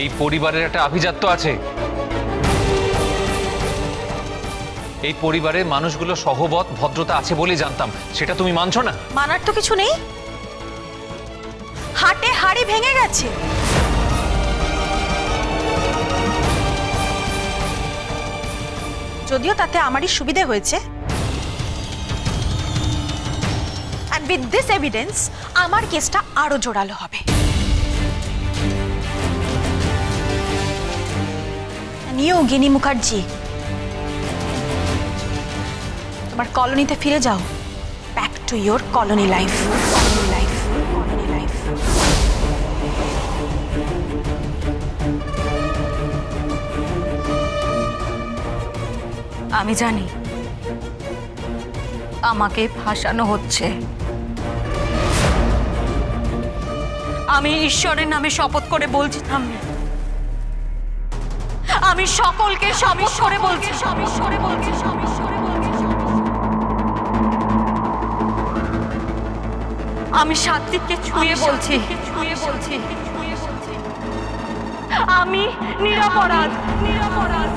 এই পরিবারের একটা আভিজাত্য আছে। এই পরিবারের মানুষগুলো সহবত, ভদ্রতা আছে বলেই জানতাম। সেটা তুমি মানছো না? মানার তো কিছু নেই। হাটে হাড়ি ভেঙে গেছে। যদিও তাতে আমারই সুবিধে হয়েছে। অ্যান্ড উইথ দিস এভিডেন্স আমার কেসটা আরও জোরালো হবে। নিও গিনি মুখার্জি। তোমার কলোনিতে ফিরে যাও। Back to your colony life life colony life আমি জানি আমাকে ফাঁসানো হচ্ছে। আমি ঈশ্বরের নামে শপথ করে বলছি থামনি আমি সকলকে করে বলছি। ঈশ্বরে বলছি ঈশ্বরে বলছি আমি সাত্বিককে ছুঁয়ে বলছি। ছুঁয়ে বলছি। আমি নিরাপরাধ নিরাপরাধ।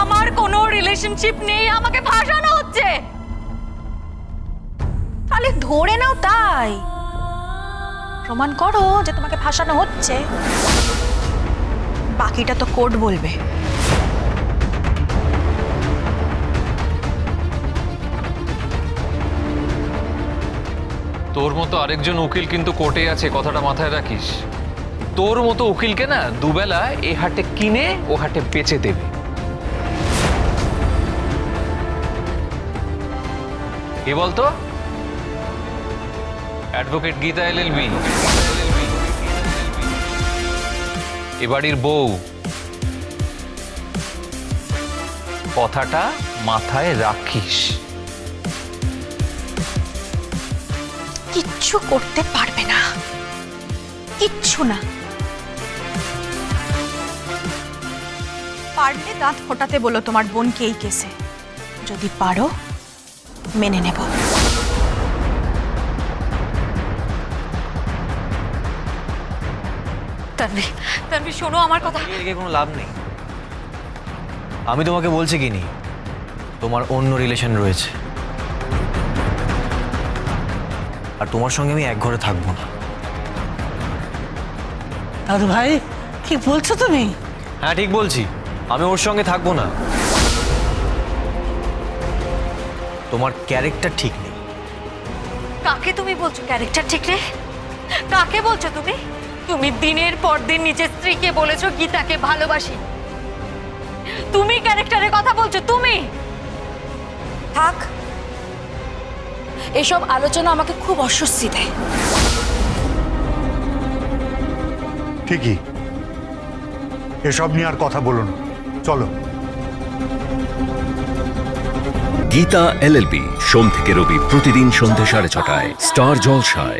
আমার কোনো রিলেশনশিপ নেই আমাকে ফাঁসানো হচ্ছে। তাহলে ধরে নাও তাই। প্রমাণ করো যে তোমাকে ফাঁসানো হচ্ছে। বাকিটা তো কোর্ট বলবে। তোর মতো আরেকজন উকিল কিন্তু কোর্টে আছে, কথাটা মাথায় রাখিস। তোর মতো উকিলকে না দুবেলা এ হাটে কিনে, ও হাটে বেচে দেবে। কে বলতো? অ্যাডভোকেট গীতা এল এ বাড়ির বউ। কথাটা মাথায় রাখিস। কিচ্ছু করতে পারবে না। কিচ্ছু না। পারলে দাঁত ফোটাতে বলো তোমার বোনকে এই কেসে। যদি পারো, মেনে নেব। তানভি তানভি শোনো আমার কথা। কোনো লাভ নেই। আমি তোমাকে বলছি কি নি? তোমার অন্য রিলেশন রয়েছে। আর তোমার সঙ্গে আমি এক ঘরে থাকব না। দাদু ভাই কি বলছো তুমি? হ্যাঁ ঠিক বলছি। আমি ওর সঙ্গে থাকব না। তোমার ক্যারেক্টার ঠিক নেই। কাকে তুমি বলছো ক্যারেক্টার ঠিক রে কাকে বলছো তুমি? তুমি দিনের পর দিন নিজের স্ত্রীকে বলেছ গীতাকে ভালোবাসি। তুমি ক্যারেক্টারের কথা বলছো তুমি! থাক। এসব আলোচনা আমাকে খুব অস্বস্তি দেয়। ঠিকই। এসব নিয়ে আর কথা বলুন চলো। গীতা এলএলবি সোম থেকে রবি প্রতিদিন সন্ধ্যে সাড়ে ছটায়। স্টার জলসায়।